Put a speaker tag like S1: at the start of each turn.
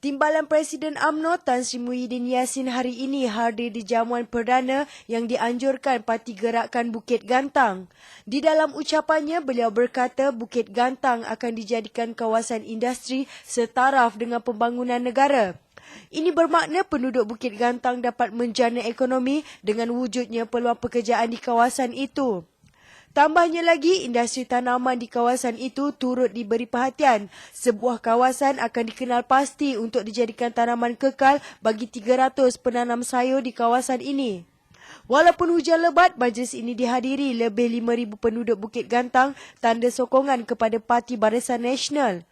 S1: Timbalan Presiden AMNO Tan Sri Muhyiddin Yassin hari ini hadir di jamuan perdana yang dianjurkan Parti Gerakan Bukit Gantang. Di dalam ucapannya, beliau berkata Bukit Gantang akan dijadikan kawasan industri setaraf dengan pembangunan negara. Ini bermakna penduduk Bukit Gantang dapat menjana ekonomi dengan wujudnya peluang pekerjaan di kawasan itu. Tambahnya lagi, industri tanaman di kawasan itu turut diberi perhatian. Sebuah kawasan akan dikenal pasti untuk dijadikan tanaman kekal bagi 300 penanam sayur di kawasan ini. Walaupun hujan lebat, majlis ini dihadiri lebih 5,000 penduduk Bukit Gantang tanda sokongan kepada Parti Barisan Nasional.